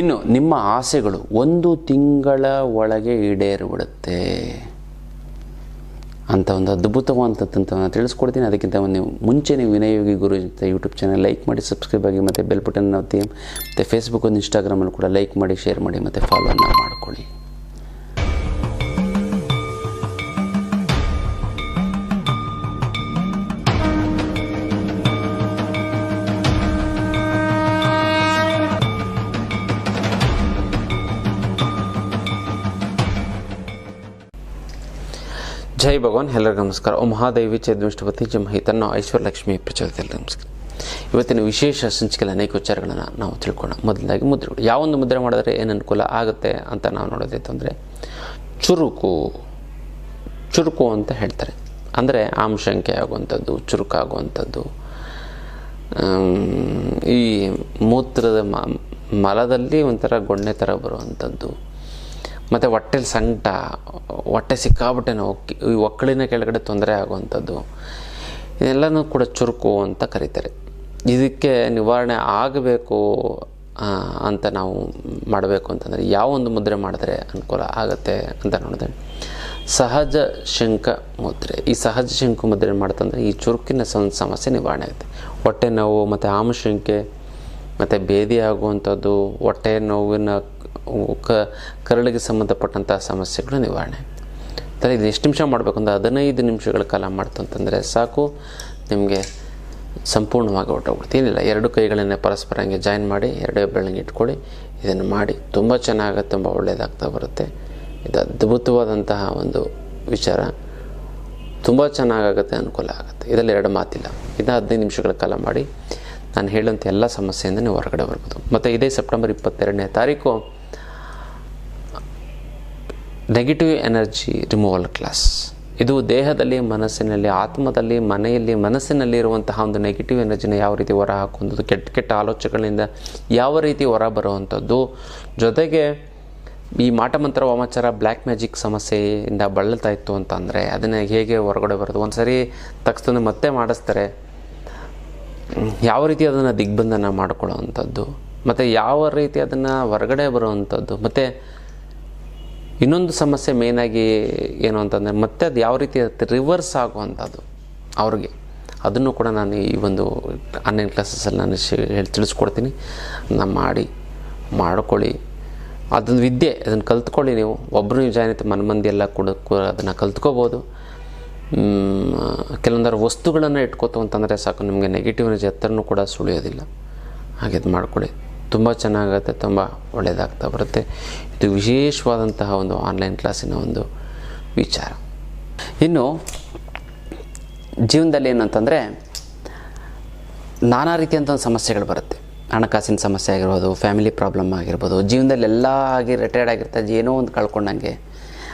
ಇನ್ನು ನಿಮ್ಮ ಆಸೆಗಳು ಒಂದು ತಿಂಗಳ ಒಳಗೆ ಈಡೇರಿಬಿಡುತ್ತೆ ಅಂತ ಒಂದು ಅದ್ಭುತವಾದಂಥದ್ದನ್ನು ತಿಳಿಸ್ಕೊಡ್ತೀನಿ. ಅದಕ್ಕಿಂತ ನೀವು ಮುಂಚೆ ನೀವು ವಿನಯೋಗಿ ಗುರು ಅಂತ ಯೂಟ್ಯೂಬ್ ಚಾನಲ್ ಲೈಕ್ ಮಾಡಿ ಸಬ್ಸ್ಕ್ರೈಬ್ ಆಗಿ ಮತ್ತು ಬೆಲ್ ಬಟನ್ ಒತ್ತಿ, ಮತ್ತು ಫೇಸ್ಬುಕ್ ಒಂದು ಇನ್ಸ್ಟಾಗ್ರಾಮಲ್ಲಿ ಕೂಡ ಲೈಕ್ ಮಾಡಿ ಶೇರ್ ಮಾಡಿ ಮತ್ತು ಫಾಲೋನ ಮಾಡ್ಕೊಳ್ಳಿ. ಜೈ ಭಗವಾನ್, ಎಲ್ಲರಿಗೂ ನಮಸ್ಕಾರ. ಓ ಮಹಾದೇವಿ ಚೇದ್ವಿಷ್ಟಪತಿ ಜಿ ಮಹಿತನ್ನ ಐಶ್ವರ್ಯಲಕ್ಷ್ಮಿ ಪ್ರಚೋದಿತ ನಮಸ್ಕಾರ. ಇವತ್ತಿನ ವಿಶೇಷ ಸಂಚಿಕೆಯಲ್ಲಿ ಅನೇಕ ವಿಚಾರಗಳನ್ನು ನಾವು ತಿಳ್ಕೊಳ್ಳೋಣ. ಮೊದಲಾಗಿ ಮುದ್ರೆಗಳು. ಯಾವೊಂದು ಮುದ್ರೆ ಮಾಡಿದ್ರೆ ಏನು ಅನುಕೂಲ ಆಗುತ್ತೆ ಅಂತ ನಾವು ನೋಡೋದೇ ಅಂದರೆ, ಚುರುಕು ಚುರುಕು ಅಂತ ಹೇಳ್ತಾರೆ. ಅಂದರೆ ಆಮಶಂಕೆ ಆಗುವಂಥದ್ದು ಚುರುಕಾಗುವಂಥದ್ದು ಈ ಮೂತ್ರದ ಮಲದಲ್ಲಿ ಒಂಥರ ಗೊಣ್ಣೆ ಥರ ಬರುವಂಥದ್ದು. ಮತ್ತು ಹೊಟ್ಟೆಲಿ ಸಂಕಟ, ಹೊಟ್ಟೆ ಸಿಕ್ಕಾಬಿಟ್ಟೆ ನೋವು ಈ ಒಕ್ಕಳಿನ ಕೆಳಗಡೆ ತೊಂದರೆ ಆಗುವಂಥದ್ದು, ಇದೆಲ್ಲನೂ ಕೂಡ ಚುರುಕು ಅಂತ ಕರೀತಾರೆ. ಇದಕ್ಕೆ ನಿವಾರಣೆ ಆಗಬೇಕು ಅಂತ ನಾವು ಮಾಡಬೇಕು ಅಂತಂದರೆ, ಯಾವ ಒಂದು ಮುದ್ರೆ ಮಾಡಿದ್ರೆ ಅನುಕೂಲ ಆಗುತ್ತೆ ಅಂತ ನೋಡಿದೆ ಸಹಜ ಶಂಕ ಮುದ್ರೆ. ಈ ಸಹಜ ಶಂಕು ಮುದ್ರೆ ಮಾಡ್ತಂದ್ರೆ ಈ ಚುರುಕಿನ ಸಮಸ್ಯೆ ನಿವಾರಣೆ ಆಗುತ್ತೆ. ಹೊಟ್ಟೆ ನೋವು, ಮತ್ತು ಆಮಶಂಕೆ ಮತ್ತು ಭೇದಿ ಆಗುವಂಥದ್ದು, ಹೊಟ್ಟೆ ನೋವಿನ ಕ, ಕರಳಿಗೆ ಸಂಬಂಧಪಟ್ಟಂಥ ಸಮಸ್ಯೆಗಳು ನಿವಾರಣೆ ಥರ ಇದು ಎಷ್ಟು ನಿಮಿಷ ಮಾಡಬೇಕು ಅಂದರೆ ಹದಿನೈದು ನಿಮಿಷಗಳ ಕಾಲ ಮಾಡ್ತು ಅಂತಂದರೆ ಸಾಕು, ನಿಮಗೆ ಸಂಪೂರ್ಣವಾಗಿ ಹೊರಟೋಗ್ಬಿಡ್ತು ಏನಿಲ್ಲ, ಎರಡು ಕೈಗಳನ್ನೇ ಪರಸ್ಪರ ಹಂಗೆ ಜಾಯಿನ್ ಮಾಡಿ, ಎರಡೇ ಬೆಳಗ್ಗೆ ಇಟ್ಕೊಳ್ಳಿ, ಇದನ್ನು ಮಾಡಿ. ತುಂಬ ಚೆನ್ನಾಗುತ್ತೆ, ತುಂಬ ಒಳ್ಳೆಯದಾಗ್ತಾ ಬರುತ್ತೆ. ಇದು ಅದ್ಭುತವಾದಂತಹ ಒಂದು ವಿಚಾರ. ತುಂಬ ಚೆನ್ನಾಗಾಗುತ್ತೆ, ಅನುಕೂಲ ಆಗುತ್ತೆ. ಇದರಲ್ಲಿ ಎರಡು ಮಾತಿಲ್ಲ. ಇದನ್ನ ಹದಿನೈದು ನಿಮಿಷಗಳ ಕಾಲ ಮಾಡಿ. ನಾನು ಹೇಳುವಂಥ ಎಲ್ಲ ಸಮಸ್ಯೆಯಿಂದ ನೀವು ಹೊರಗಡೆ ಬರ್ಬೋದು. ಮತ್ತು ಇದೇ ಸೆಪ್ಟೆಂಬರ್ ಇಪ್ಪತ್ತೆರಡನೇ ತಾರೀಕು ನೆಗೆಟಿವ್ ಎನರ್ಜಿ ರಿಮೂವಲ್ ಕ್ಲಾಸ್ ಇದು ದೇಹದಲ್ಲಿ, ಮನಸ್ಸಿನಲ್ಲಿ, ಆತ್ಮದಲ್ಲಿ, ಮನೆಯಲ್ಲಿ ಮನಸ್ಸಿನಲ್ಲಿ ಇರುವಂತಹ ಒಂದು ನೆಗೆಟಿವ್ ಎನರ್ಜಿನ ಯಾವ ರೀತಿ ಹೊರ ಹಾಕುವಂಥದ್ದು, ಕೆಟ್ಟ ಕೆಟ್ಟ ಆಲೋಚನೆಗಳಿಂದ ಯಾವ ರೀತಿ ಹೊರ ಬರುವಂಥದ್ದು, ಜೊತೆಗೆ ಈ ಮಾಟಮಂತ್ರ ವಾಮಾಚಾರ ಬ್ಲ್ಯಾಕ್ ಮ್ಯಾಜಿಕ್ ಸಮಸ್ಯೆಯಿಂದ ಬಳಲ್ತಾ ಇತ್ತು ಅಂತಂದರೆ ಅದನ್ನು ಹೇಗೆ ಹೊರಗಡೆ ಬರೋದು? ಒಂದು ಸರಿ ತಕ್ಷಣ ಮತ್ತೆ ಮಾಡಿಸ್ತಾರೆ. ಯಾವ ರೀತಿ ಅದನ್ನು ದಿಗ್ಬಂಧನ ಮಾಡ್ಕೊಳ್ಳೋವಂಥದ್ದು, ಮತ್ತು ಯಾವ ರೀತಿ ಅದನ್ನು ಹೊರಗಡೆ ಬರುವಂಥದ್ದು, ಮತ್ತು ಇನ್ನೊಂದು ಸಮಸ್ಯೆ ಮೇನಾಗಿ ಏನು ಅಂತಂದರೆ ಮತ್ತೆ ಅದು ಯಾವ ರೀತಿ ರಿವರ್ಸ್ ಆಗುವಂಥದ್ದು ಅವ್ರಿಗೆ. ಅದನ್ನು ಕೂಡ ನಾನು ಈ ಒಂದು ಆನ್ಲೈನ್ ಕ್ಲಾಸಸ್ಸಲ್ಲಿ ನಾನು ಹೇಳಿ ತಿಳಿಸ್ಕೊಡ್ತೀನಿ. ನಾನು ಮಾಡಿ, ಮಾಡ್ಕೊಳ್ಳಿ. ಅದೊಂದು ವಿದ್ಯೆ, ಅದನ್ನು ಕಲ್ತ್ಕೊಳ್ಳಿ ನೀವು. ಒಬ್ಬರು ನೀವು ಜಾಯಿನ್ ಆಯ್ತು ಮನಮಂದಿ ಎಲ್ಲ ಕೂಡ ಅದನ್ನು ಕಲ್ತ್ಕೋಬೋದು. ಕೆಲವೊಂದರ ವಸ್ತುಗಳನ್ನು ಇಟ್ಕೋತು ಅಂತಂದರೆ ಸಾಕು, ನಿಮಗೆ ನೆಗೆಟಿವ್ ಎನರ್ಜಿ ಹತ್ರನೂ ಕೂಡ ಸುಳಿಯೋದಿಲ್ಲ. ಹಾಗೆ ಅದು ಮಾಡ್ಕೊಳ್ಳಿ. ತುಂಬ ಚೆನ್ನಾಗುತ್ತೆ, ತುಂಬ ಒಳ್ಳೆಯದಾಗ್ತಾ ಬರುತ್ತೆ. ಇದು ವಿಶೇಷವಾದಂತಹ ಒಂದು ಆನ್ಲೈನ್ ಕ್ಲಾಸಿನ ಒಂದು ವಿಚಾರ. ಇನ್ನು, ಜೀವನದಲ್ಲಿ ಏನಂತಂದರೆ, ನಾನಾ ರೀತಿಯಂಥ ಒಂದು ಸಮಸ್ಯೆಗಳು ಬರುತ್ತೆ. ಹಣಕಾಸಿನ ಸಮಸ್ಯೆ ಆಗಿರ್ಬೋದು ಫ್ಯಾಮಿಲಿ ಪ್ರಾಬ್ಲಮ್ ಆಗಿರ್ಬೋದು, ಜೀವನದಲ್ಲಿ ಎಲ್ಲ ಆಗಿ ರಿಟೈರ್ಡ್ ಆಗಿರ್ತಾ ಏನೋ ಒಂದು ಕಳ್ಕೊಂಡಂಗೆ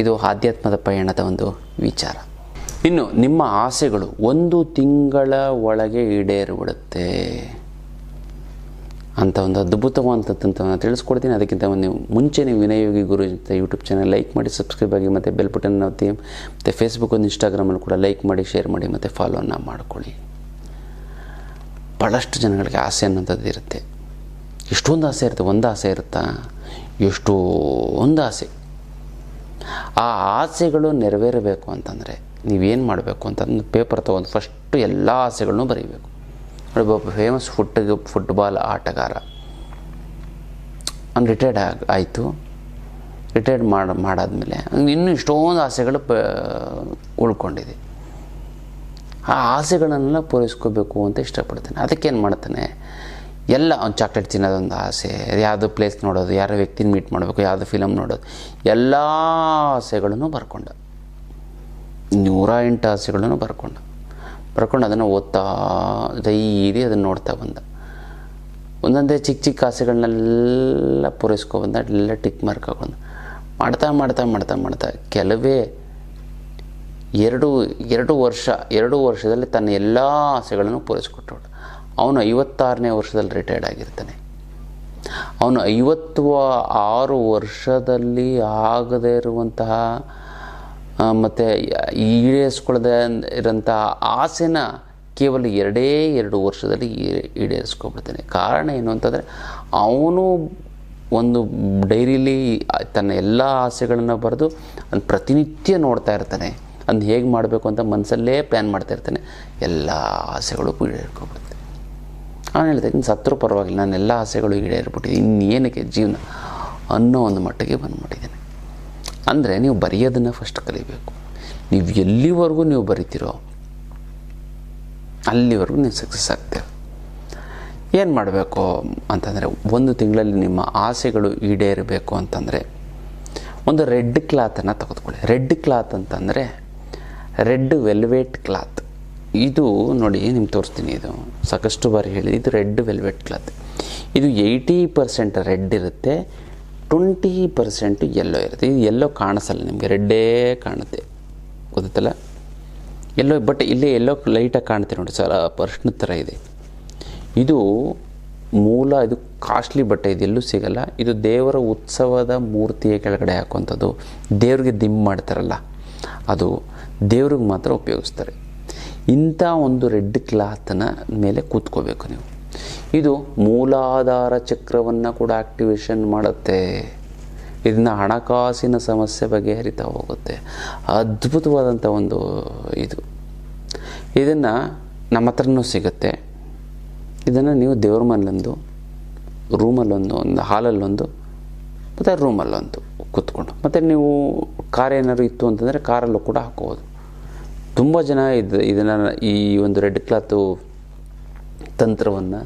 ಇದು ಆಧ್ಯಾತ್ಮದ ಪಯಣದ ಒಂದು ವಿಚಾರ. ಇನ್ನು ನಿಮ್ಮ ಆಸೆಗಳು ಒಂದು ತಿಂಗಳ ಒಳಗೆ ಈಡೇರಿಬಿಡುತ್ತೆ ಅಂತ ಒಂದು ಅದ್ಭುತವಾದಂಥದ್ದನ್ನು ತಿಳಿಸ್ಕೊಡ್ತೀನಿ. ಅದಕ್ಕಿಂತ ಒಂದು ನೀವು ಮುಂಚೆ ನೀವು ವಿನಯೋಗಿ ಗುರು ಅಂತ ಯೂಟ್ಯೂಬ್ ಚಾನಲ್ ಲೈಕ್ ಮಾಡಿ ಸಬ್ಸ್ಕ್ರೈಬ್ ಆಗಿ ಮತ್ತು ಬೆಲ್ ಬಟನ್ ಒತ್ತಿ, ಮತ್ತು ಫೇಸ್ಬುಕ್ ಒಂದು ಇನ್ಸ್ಟಾಗ್ರಾಮಲ್ಲಿ ಕೂಡ ಲೈಕ್ ಮಾಡಿ ಶೇರ್ ಮಾಡಿ, ಮತ್ತು ಫಾಲೋನ ಮಾಡ್ಕೊಳ್ಳಿ. ಭಾಳಷ್ಟು ಜನಗಳಿಗೆ ಆಸೆ ಅನ್ನೋಂಥದ್ದು ಇರುತ್ತೆ. ಎಷ್ಟೊಂದು ಆಸೆ ಇರುತ್ತೆ? ಒಂದು ಆಸೆ ಇರುತ್ತಾ? ಎಷ್ಟೊಂದು ಆಸೆ. ಆ ಆಸೆಗಳು ನೆರವೇರಬೇಕು ಅಂತಂದರೆ ನೀವೇನು ಮಾಡಬೇಕು ಅಂತಂದು ಪೇಪರ್ ತೊಗೊಂಡು ಫಸ್ಟು ಎಲ್ಲ ಆಸೆಗಳನ್ನು ಬರೀಬೇಕು. ನೋಡಿ, ಒಬ್ಬ ಫೇಮಸ್ ಫುಟ್ ಫುಟ್ಬಾಲ್ ಆಟಗಾರ. ಅವ್ನು ರಿಟೈರ್ಡ್ ಆಗಿ, ಆಯಿತು. ರಿಟೈರ್ಡ್ ಮಾಡಿ, ಮಾಡಾದಮೇಲೆ ಇನ್ನೂ ಇಷ್ಟೊಂದು ಆಸೆಗಳು ಪ, ಉಳ್ಕೊಂಡಿದೆ. ಆ ಆಸೆಗಳನ್ನೆಲ್ಲ ಪೂರೈಸ್ಕೋಬೇಕು ಅಂತ ಇಷ್ಟಪಡ್ತಾನೆ. ಅದಕ್ಕೇನು ಮಾಡ್ತಾನೆ? ಎಲ್ಲ ಒಂದು ಚಾಕ್ಲೇಟ್ ತಿನ್ನೋದೊಂದು ಆಸೆ. ಯಾವುದೋ ಪ್ಲೇಸ್ ನೋಡೋದು, ಯಾರ ವ್ಯಕ್ತಿನ ಮೀಟ್ ಮಾಡಬೇಕು, ಯಾವುದೋ ಫಿಲಮ್ ನೋಡೋದು, ಎಲ್ಲ ಆಸೆಗಳನ್ನು ಬರ್ಕೊಂಡ. ನೂರ ಎಂಟು ಆಸೆಗಳನ್ನು ಬರ್ಕೊಂಡ. ಬರ್ಕೊಂಡು ಅದನ್ನು ಓದ್ತಾ, ಡೈಲಿ ಅದನ್ನು ನೋಡ್ತಾ ಬಂದ. ಒಂದೊಂದೇ ಚಿಕ್ಕ ಚಿಕ್ಕ ಆಸೆಗಳನ್ನೆಲ್ಲ ಪೂರೈಸ್ಕೊಬಂದ ಎಲ್ಲ ಟಿಕ್ ಮಾರ್ಕ್ ಹಾಕೊಂಡ. ಮಾಡ್ತಾ ಮಾಡ್ತಾ ಮಾಡ್ತಾ ಮಾಡ್ತಾ ಕೆಲವೇ ಎರಡು ಎರಡು ವರ್ಷ, ಎರಡು ವರ್ಷದಲ್ಲಿ ತನ್ನ ಎಲ್ಲ ಆಸೆಗಳನ್ನು ಪೂರೈಸಿಕೊಟ್ಟವಳು. ಅವನು ಐವತ್ತಾರನೇ ವರ್ಷದಲ್ಲಿ ರಿಟೈರ್ಡ್ ಆಗಿರ್ತಾನೆ. ಅವನು ಐವತ್ತು ಆರು ವರ್ಷದಲ್ಲಿ ಆಗದೇ ಇರುವಂತಹ ಮತ್ತು ಈಡೇರಿಸ್ಕೊಳ್ಳದೆ ಇರೋಂಥ ಆಸೆನ ಕೇವಲ ಎರಡೇ ಎರಡು ವರ್ಷದಲ್ಲಿ ಈಡೇರಿಸ್ಕೊಬಿಡ್ತಾನೆ ಕಾರಣ ಏನು ಅಂತಂದರೆ, ಅವನು ಒಂದು ಡೈರಿಲಿ ತನ್ನ ಎಲ್ಲ ಆಸೆಗಳನ್ನು ಬರೆದು ಅದನ್ನು ಪ್ರತಿನಿತ್ಯ ನೋಡ್ತಾ ಇರ್ತಾನೆ. ಅದನ್ನ ಹೇಗೆ ಮಾಡಬೇಕು ಅಂತ ಮನಸ್ಸಲ್ಲೇ ಪ್ಲ್ಯಾನ್ ಮಾಡ್ತಾ ಇರ್ತಾನೆ. ಎಲ್ಲ ಆಸೆಗಳು ಈಡೇರ್ಕೊಬಿಡುತ್ತೆ ನಾನು ಹೇಳ್ದೆ, ಇನ್ನು ಸತ್ರು ಪರವಾಗಿಲ್ಲ. ನಾನು ಎಲ್ಲ ಆಸೆಗಳು ಈಡೇರ್ಬಿಟ್ಟಿದೆ. ಇನ್ನೇನಕ್ಕೆ ಜೀವನ ಅನ್ನೋ ಒಂದು ಮಟ್ಟಿಗೆ ಬಂದ್ಬಿಟ್ಟಿದ್ದೇನೆ. ಅಂದರೆ ನೀವು ಬರೆಯೋದನ್ನು ಫಸ್ಟ್ ಕಲಿಬೇಕು. ನೀವು ಎಲ್ಲಿವರೆಗೂ ನೀವು ಬರಿತೀರೋ, ಅಲ್ಲಿವರೆಗೂ ನೀವು ಸಕ್ಸಸ್ ಆಗ್ತೀರ. ಏನು ಮಾಡಬೇಕು ಅಂತಂದರೆ, ಒಂದು ತಿಂಗಳಲ್ಲಿ ನಿಮ್ಮ ಆಸೆಗಳು ಈಡೇರಬೇಕು ಅಂತಂದರೆ, ಒಂದು ರೆಡ್ ಕ್ಲಾತನ್ನು ತೆಗೆದುಕೊಳ್ಳಿ. ರೆಡ್ ಕ್ಲಾತ್ ಅಂತಂದರೆ, ರೆಡ್ ವೆಲ್ವೇಟ್ ಕ್ಲಾತ್. ಇದು ನೋಡಿ ನಿಮ್ಗೆ ತೋರಿಸ್ತೀನಿ ಇದು. ಸಾಕಷ್ಟು ಬಾರಿ ಹೇಳಿ ಇದು ರೆಡ್ ವೆಲ್ವೆಟ್ ಕ್ಲಾತ್. ಇದು ಏಯ್ಟಿ ಪರ್ಸೆಂಟ್ ರೆಡ್ ಇರುತ್ತೆ. ಟ್ವೆಂಟಿ ಪರ್ಸೆಂಟ್ ಎಲ್ಲೋ ಇರುತ್ತೆ. ಇದು ಎಲ್ಲೋ ಕಾಣಿಸಲ್ಲ ನಿಮಗೆ. ರೆಡ್ಡೇ ಕಾಣುತ್ತೆ. ಗೊತ್ತಲ್ಲ ಎಲ್ಲೋ ಬಟ್ ಇಲ್ಲೇ ಎಲ್ಲೋ ಲೈಟಾಗಿ ಕಾಣುತ್ತೆ ನೋಡಿ ಸರ್. ಪರ್ಷ್ಣ ಥರ ಇದೆ. ಇದು ಮೂಲ, ಇದು ಕಾಸ್ಟ್ಲಿ ಬಟ್ಟೆ. ಇದು ಎಲ್ಲೂ ಸಿಗಲ್ಲ. ಇದು ದೇವರ ಉತ್ಸವದ ಮೂರ್ತಿಯ ಕೆಳಗಡೆ ಹಾಕುವಂಥದ್ದು. ದೇವ್ರಿಗೆ ದಿಮ್ ಮಾಡ್ತಾರಲ್ಲ. ಅದು ದೇವ್ರಿಗೆ ಮಾತ್ರ ಉಪಯೋಗಿಸ್ತಾರೆ. ಇಂಥ ಒಂದು ರೆಡ್ ಕ್ಲಾತ್ನ ಮೇಲೆ ಕೂತ್ಕೋಬೇಕು ನೀವು. ಇದು ಮೂಲಾಧಾರ ಚಕ್ರವನ್ನು ಕೂಡ ಆಕ್ಟಿವೇಶನ್ ಮಾಡುತ್ತೆ. ಇದನ್ನ ಹಣಕಾಸಿನ ಸಮಸ್ಯೆ ಬಗೆಹರಿತಾ ಹೋಗುತ್ತೆ. ಅದ್ಭುತವಾದಂಥ ಒಂದು ಇದು. ಇದನ್ನು ನಮ್ಮ ಹತ್ರನೂ ಸಿಗುತ್ತೆ. ಇದನ್ನು ನೀವು ದೇವ್ರ ಮನೆಯಲ್ಲೊಂದು ರೂಮಲ್ಲೊಂದು, ಒಂದು ಹಾಲಲ್ಲೊಂದು, ಮತ್ತು ರೂಮಲ್ಲೊಂದು ಕೂತ್ಕೊಂಡು. ಮತ್ತು ನೀವು ಕಾರ್ ಏನಾದ್ರು ಇತ್ತು ಅಂತಂದರೆ ಕಾರಲ್ಲೂ ಕೂಡ ಹಾಕೋಬೋದು. ತುಂಬ ಜನ ಇದು, ಇದನ್ನು ಈ ಒಂದು ರೆಡ್ ಕ್ಲಾತು ತಂತ್ರವನ್ನು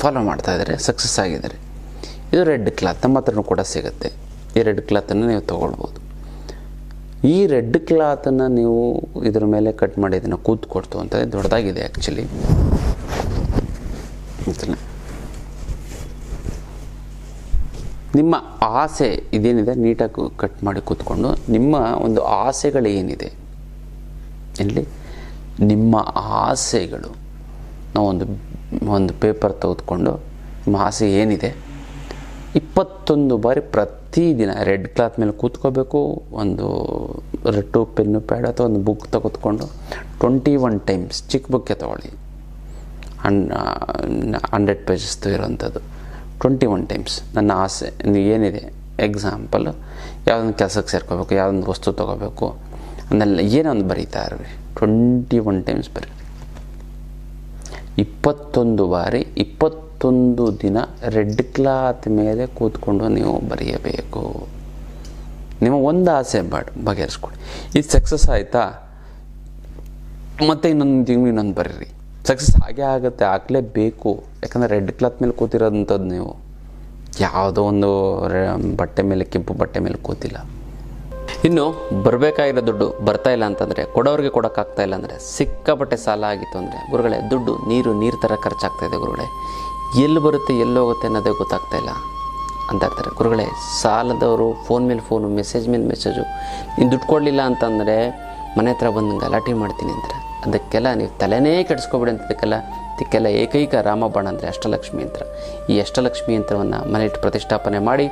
ಫಾಲೋ ಮಾಡ್ತಾ ಇದ್ದಾರೆ ಸಕ್ಸಸ್ ಆಗಿದ್ದಾರೆ. ಇದು ರೆಡ್ ಕ್ಲಾತ್, ನಮ್ಮ ಹತ್ರನೂ ಕೂಡ ಸಿಗುತ್ತೆ. ಈ ರೆಡ್ ಕ್ಲಾತನ್ನು ನೀವು ತೊಗೊಳ್ಬೋದು. ಈ ರೆಡ್ ಕ್ಲಾತನ್ನು ನೀವು ಇದ್ರ ಮೇಲೆ ಕಟ್ ಮಾಡಿ ಇದನ್ನು ಕೂತ್ಕೊಡ್ತು ಅಂತ ದೊಡ್ಡದಾಗಿದೆ ಆ್ಯಕ್ಚುಲಿ ನಿಮ್ಮ ಆಸೆ ಇದೇನಿದೆ? ನೀಟಾಗಿ ಕಟ್ ಮಾಡಿ ಕೂತ್ಕೊಂಡು ನಿಮ್ಮ ಒಂದು ಆಸೆಗಳು ಏನಿದೆ ಇಲ್ಲಿ ನಿಮ್ಮ ಆಸೆಗಳು. ನಾವು ಒಂದು ಒಂದು ಪೇಪರ್ ತೆಗೆದುಕೊಂಡು ನಿಮ್ಮ ಆಸೆ ಏನಿದೆ? ಇಪ್ಪತ್ತೊಂದು ಬಾರಿ ಪ್ರತಿದಿನ ರೆಡ್ ಕ್ಲಾತ್ ಮೇಲೆ ಕೂತ್ಕೋಬೇಕು, ಒಂದು ರೆಟ್ಟು ಪೆನ್ನು, ಪ್ಯಾಡ್ ಅಥವಾ ಒಂದು ಬುಕ್ ತೆಗೆದುಕೊಂಡು ಟ್ವೆಂಟಿ ಒನ್ ಟೈಮ್ಸ್ ಚಿಕ್ಕ ಬುಕ್ಕೆ ತೊಗೊಳ್ಳಿ. ಹನ್ ಹಂಡ್ರೆಡ್ ಪೇಜಸ್ದು ಇರೋವಂಥದ್ದು. ಟ್ವೆಂಟಿ ಒನ್ ಟೈಮ್ಸ್ ನನ್ನ ಆಸೆ, ಏನಿದೆ? ಎಕ್ಸಾಂಪಲ್, ಯಾವುದೊಂದು ಕೆಲಸಕ್ಕೆ ಸೇರ್ಕೋಬೇಕು, ಯಾವುದೊಂದು ವಸ್ತು ತೊಗೋಬೇಕು ಅದನ್ನೆಲ್ಲ ಏನೋ ಒಂದು ಬರೀತಾ ಇರ್ರಿ? ಟ್ವೆಂಟಿ ಒನ್ ಟೈಮ್ಸ್ ಬರೀರಿ. ಇಪ್ಪತ್ತೊಂದು ಬಾರಿ, ಇಪ್ಪತ್ತೊಂದು ದಿನ ರೆಡ್ ಕ್ಲಾತ್ ಮೇಲೆ ಕೂತ್ಕೊಂಡು ನೀವು ಬರೆಯಬೇಕು. ನಿಮ್ಮ ಒಂದು ಆಸೆ ಬಾಡ್, ಬಗೆಹರಿಸ್ಕೊಡಿ. ಇದು ಸಕ್ಸಸ್ ಆಯಿತಾ? ಮತ್ತೆ ಇನ್ನೊಂದು ತಿಂಗಳು ಇನ್ನೊಂದು ಬರೀರಿ. ಸಕ್ಸಸ್ ಹಾಗೆ ಆಗುತ್ತೆ, ಆಗಲೇಬೇಕು. ಯಾಕಂದರೆ ರೆಡ್ ಕ್ಲಾತ್ ಮೇಲೆ ಕೂತಿರೋದಂಥದ್ದು ನೀವು. ಯಾವುದೋ ಒಂದು ಬಟ್ಟೆ ಮೇಲೆ, ಕೆಂಪು ಬಟ್ಟೆ ಮೇಲೆ ಕೂತಿಲ್ಲ. ಇನ್ನು ಬರಬೇಕಾಗಿರೋ ದುಡ್ಡು ಬರ್ತಾ ಇಲ್ಲ ಅಂತಂದರೆ, ಕೊಡೋರಿಗೆ ಕೊಡೋಕ್ಕಾಗ್ತಾ ಇಲ್ಲ ಅಂದರೆ, ಸಿಕ್ಕಾಪಟ್ಟೆ ಸಾಲ ಆಗಿತ್ತು ಅಂದರೆ, ಗುರುಗಳೇ, ದುಡ್ಡು ನೀರು ನೀರು ಥರ ಖರ್ಚಾಗ್ತಾ ಇದೆ ಗುರುಗಳೇ. ಎಲ್ಲಿ ಬರುತ್ತೆ, ಎಲ್ಲಿ ಹೋಗುತ್ತೆ ಅನ್ನೋದೇ ಗೊತ್ತಾಗ್ತಾ ಇಲ್ಲ ಅಂತಾಗ್ತಾರೆ. ಗುರುಗಳೇ, ಸಾಲದವರು ಫೋನ್ ಮೇಲೆ ಫೋನು ಮೆಸೇಜ್ ಮೇಲೆ ಮೆಸೇಜು ನೀನು ದುಡ್ಡು ಕೊಡಲಿಲ್ಲ ಅಂತಂದರೆ ಮನೆ ಹತ್ರ ಬಂದು ಗಲಾಟೆ ಮಾಡ್ತೀನಿ ಅಂತಾರೆ ಅದಕ್ಕೆಲ್ಲ ನೀವು ತಲೆನೇ ಕೆಡಿಸ್ಕೊಬಿಡಿ ಅಂತ ಇದಕ್ಕೆಲ್ಲ ಏಕೈಕ ರಾಮಬಾಣ ಅಂದರೆ ಅಷ್ಟಲಕ್ಷ್ಮಿ ಯಂತ್ರ ಈ ಅಷ್ಟಲಕ್ಷ್ಮಿ ಯಂತ್ರವನ್ನು ಮನೆಯಲ್ಲಿ ಪ್ರತಿಷ್ಠಾಪನೆ ಮಾಡಿ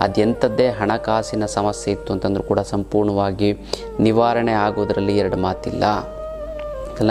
ಅದೆಂಥದ್ದೇ ಹಣಕಾಸಿನ ಸಮಸ್ಯೆ ಇತ್ತು ಅಂತಂದರೂ ಕೂಡ ಸಂಪೂರ್ಣವಾಗಿ ನಿವಾರಣೆ ಆಗೋದರಲ್ಲಿ ಎರಡು ಮಾತಿಲ್ಲ. ಅಲ್ಲ?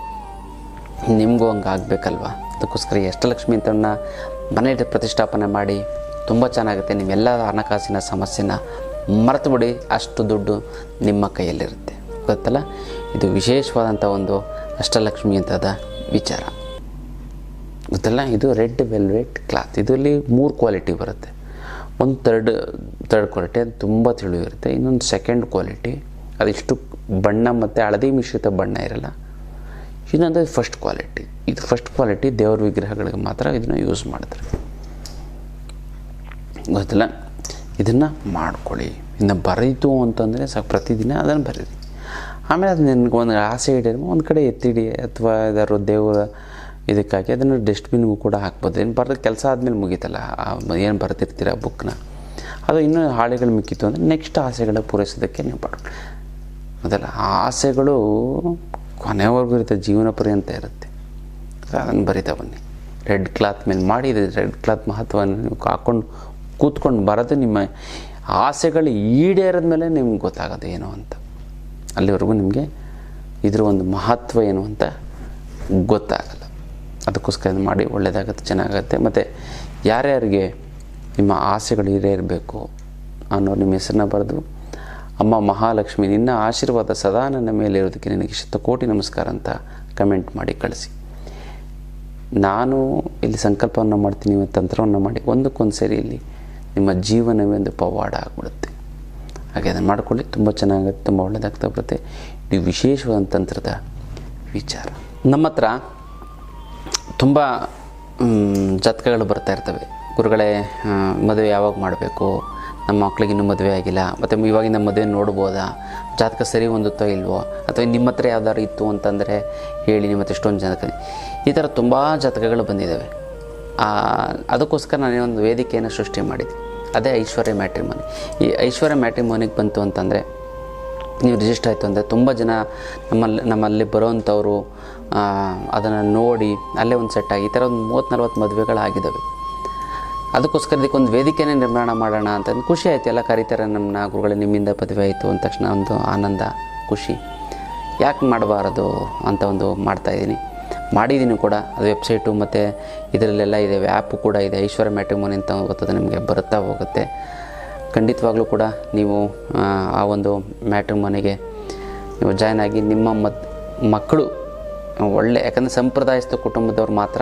ನಿಮಗೂ ಹಂಗೆ ಆಗಬೇಕಲ್ವ? ಅದಕ್ಕೋಸ್ಕರ ಅಷ್ಟಲಕ್ಷ್ಮಿ ಅಂತವನ್ನ ಮನೆ ಪ್ರತಿಷ್ಠಾಪನೆ ಮಾಡಿ ತುಂಬ ಚೆನ್ನಾಗುತ್ತೆ. ನಿಮ್ಮೆಲ್ಲ ಹಣಕಾಸಿನ ಸಮಸ್ಯೆನ ಮರೆತು ಬಿಡಿ ಅಷ್ಟು ದುಡ್ಡು ನಿಮ್ಮ ಕೈಯಲ್ಲಿರುತ್ತೆ. ಗೊತ್ತಲ್ಲ? ಇದು ವಿಶೇಷವಾದಂಥ ಒಂದು ಅಷ್ಟಲಕ್ಷ್ಮಿ ಅಂತದ ವಿಚಾರ. ಗೊತ್ತಲ್ಲ? ಇದು ರೆಡ್ ವೆಲ್ವೆಟ್ ಕ್ಲಾತ್. ಇದರಲ್ಲಿ ಮೂರು ಕ್ವಾಲಿಟಿ ಬರುತ್ತೆ. ಒಂದು ತರ್ಡ್ ತರ್ಡ್ ಕ್ವಾಲಿಟಿ, ಅದು ತುಂಬ ತಿಳಿವಿರುತ್ತೆ. ಇನ್ನೊಂದು ಸೆಕೆಂಡ್ ಕ್ವಾಲಿಟಿ, ಅದಿಷ್ಟು ಬಣ್ಣ ಮತ್ತು ಹಳದಿ ಮಿಶ್ರಿತ ಬಣ್ಣ ಇರಲ್ಲ. ಇನ್ನೊಂದು ಫಸ್ಟ್ ಕ್ವಾಲಿಟಿ ಇದು ಫಸ್ಟ್ ಕ್ವಾಲಿಟಿ ದೇವ್ರ ವಿಗ್ರಹಗಳಿಗೆ ಮಾತ್ರ ಇದನ್ನು ಯೂಸ್ ಮಾಡ್ತಾರೆ. ಗೊತ್ತಿಲ್ಲ? ಇದನ್ನು ಮಾಡ್ಕೊಳ್ಳಿ. ಇನ್ನು ಬರೀತು ಅಂತಂದರೆ ಸಾಕು, ಪ್ರತಿದಿನ ಅದನ್ನು ಬರೀರಿ. ಆಮೇಲೆ ಅದು ನಿನಗೆ ಒಂದು ಆಸೆ ಇಡಿ ಒಂದು ಕಡೆ ಎತ್ತಿಡಿ ಅಥವಾ ಯಾರು ದೇವರ ಇದಕ್ಕಾಗಿ ಅದನ್ನು ಡಸ್ಟ್ಬಿನ್ಗೂ ಕೂಡ ಹಾಕ್ಬೋದು. ಏನು ಬರೆದ ಕೆಲಸ ಆದಮೇಲೆ ಮುಗೀತಲ್ಲ ಏನು ಬರ್ತಿರ್ತೀರ ಬುಕ್ನ ಅದು ಇನ್ನೂ ಹಾಳೆಗಳು ಮಿಕ್ಕಿತ್ತು ಅಂದರೆ ನೆಕ್ಸ್ಟ್ ಆಸೆಗಳ ಪೂರೈಸೋದಕ್ಕೆ ನೀವು ಮಾಡ್ಕೊಳ್ಳಿ ಅದಲ್ಲ ಆಸೆಗಳು ಕೊನೆವರೆಗೂ ಇರುತ್ತೆ, ಜೀವನ ಪರ್ಯಂತ ಇರುತ್ತೆ. ಅದನ್ನು ಬರಿತಾ ಬನ್ನಿ. ರೆಡ್ ಕ್ಲಾತ್ ಮೇಲೆ ಮಾಡಿ ರೆಡ್ ಕ್ಲಾತ್ ಮಹತ್ವವನ್ನು ನೀವು ಹಾಕ್ಕೊಂಡು ಕೂತ್ಕೊಂಡು ಬರೋದು ನಿಮ್ಮ ಆಸೆಗಳು ಈಡೇರಿದ ಮೇಲೆ ನಿಮ್ಗೆ ಗೊತ್ತಾಗೋದು ಏನು ಅಂತ. ಅಲ್ಲಿವರೆಗೂ ನಿಮಗೆ ಇದ್ರ ಒಂದು ಮಹತ್ವ ಏನು ಅಂತ ಗೊತ್ತಾಗಲ್ಲ. ಅದಕ್ಕೋಸ್ಕರ ಮಾಡಿ ಒಳ್ಳೆಯದಾಗುತ್ತೆ, ಚೆನ್ನಾಗುತ್ತೆ. ಮತ್ತು ಯಾರ್ಯಾರಿಗೆ ನಿಮ್ಮ ಆಸೆಗಳು ಈಡೇರಬೇಕು ಅನ್ನೋ ನಿಮ್ಮ ಹೆಸರನ್ನ ಬರೆದು ಅಮ್ಮ ಮಹಾಲಕ್ಷ್ಮಿ, ನಿನ್ನ ಆಶೀರ್ವಾದ ಸದಾ ನನ್ನ ಮೇಲೆ ಇರೋದಕ್ಕೆ ನಿನಗೆ ಶತಕೋಟಿ ನಮಸ್ಕಾರ ಅಂತ ಕಮೆಂಟ್ ಮಾಡಿ ಕಳಿಸಿ. ನಾನು ಇಲ್ಲಿ ಸಂಕಲ್ಪವನ್ನು ಮಾಡ್ತೀನಿ ತಂತ್ರವನ್ನು ಮಾಡಿ. ಒಂದಕ್ಕೊಂದು ಸೇರಿ ಇಲ್ಲಿ ನಿಮ್ಮ ಜೀವನವೇ ಒಂದು ಪವಾಡ ಆಗಿಬಿಡುತ್ತೆ. ಹಾಗೆ ಅದನ್ನು ಮಾಡ್ಕೊಳ್ಳಿ. ತುಂಬ ಚೆನ್ನಾಗುತ್ತೆ, ತುಂಬ ಒಳ್ಳೆಯದಾಗ್ತಾ ಬರುತ್ತೆ ಇದು ವಿಶೇಷವಾದ ತಂತ್ರದ ವಿಚಾರ. ನಮ್ಮ ಹತ್ರ ತುಂಬ ಜಾತಕಗಳು ಬರ್ತಾ ಇರ್ತವೆ. ಗುರುಗಳೇ ಮದುವೆ ಯಾವಾಗ ಮಾಡಬೇಕು? ನಮ್ಮ ಮಕ್ಳಿಗೆ ಇನ್ನೂ ಮದುವೆ ಆಗಿಲ್ಲ, ಮತ್ತು ಇವಾಗಿನ ಮದುವೆ ನೋಡ್ಬೋದಾ? ಜಾತಕ ಸರಿ ಹೊಂದುತ್ತೋ ಇಲ್ವೋ? ಅಥವಾ ನಿಮ್ಮ ಹತ್ರ ಯಾವ್ದಾದ್ರು ಇತ್ತು ಅಂತಂದರೆ ಹೇಳಿ ನಿಮ್ಮ ಹತ್ರ ಎಷ್ಟೊಂದು ಜಾತಕ ಈ ಥರ ತುಂಬ ಜಾತಕಗಳು ಬಂದಿದ್ದಾವೆ ಅದಕ್ಕೋಸ್ಕರ ನಾನು ಒಂದು ವೇದಿಕೆಯನ್ನು ಸೃಷ್ಟಿ ಮಾಡಿದ್ದೆ. ಅದೇ ಐಶ್ವರ್ಯ ಮ್ಯಾಟ್ರಿಮೋನಿ. ಈ ಐಶ್ವರ್ಯ ಮ್ಯಾಟ್ರಿಮೋನಿಗೆ ಬಂತು ಅಂತಂದರೆ ನೀವು ರಿಜಿಸ್ಟರ್ ಆಯಿತು ಅಂದರೆ ತುಂಬ ಜನ ನಮ್ಮಲ್ಲಿ ನಮ್ಮಲ್ಲಿ ಬರೋವಂಥವ್ರು ಅದನ್ನು ನೋಡಿ ಅಲ್ಲೇ ಒಂದು ಸೆಟ್ ಆಗಿ ಈ ಥರ ಒಂದು ಮೂವತ್ತು ನಲ್ವತ್ತು ಮದುವೆಗಳಾಗಿದ್ದಾವೆ ಅದಕ್ಕೋಸ್ಕರ ಇದಕ್ಕೊಂದು ವೇದಿಕೆನೇ ನಿರ್ಮಾಣ ಮಾಡೋಣ ಅಂತಂದು ಖುಷಿ ಆಯಿತು. ಎಲ್ಲ ಕರೀತಾರೆ. ನಮ್ಮನ್ನ ಗುರುಗಳು ನಿಮ್ಮಿಂದ ಪದವಿ ಆಯಿತು ಅಂದ ತಕ್ಷಣ ಒಂದು ಆನಂದ ಖುಷಿ. ಯಾಕೆ ಮಾಡಬಾರದು ಅಂತ ಒಂದು ಮಾಡ್ತಾಯಿದ್ದೀನಿ ಮಾಡಿದ್ದೀನಿ ಕೂಡ. ಅದು ವೆಬ್ಸೈಟು ಮತ್ತು ಇದರಲ್ಲೆಲ್ಲ ಇದೆ. ಆ್ಯಪು ಕೂಡ ಇದೆ. ಐಶ್ವರ್ಯ ಮ್ಯಾಟ್ರಿಮೋನಿ ಅಂತ ಗೊತ್ತದೆ ನಿಮಗೆ ಬರುತ್ತಾ ಹೋಗುತ್ತೆ. ಖಂಡಿತವಾಗ್ಲೂ ಕೂಡ ನೀವು ಆ, ಒಂದು ಮ್ಯಾಟ್ರಿಮೋನಿಗೆ ನೀವು ಜಾಯ್ನ್ ಆಗಿ ನಿಮ್ಮ ಮಕ್ಕಳು ಒಳ್ಳೆ ಯಾಕಂದರೆ ಸಂಪ್ರದಾಯಸ್ಥ ಕುಟುಂಬದವ್ರು ಮಾತ್ರ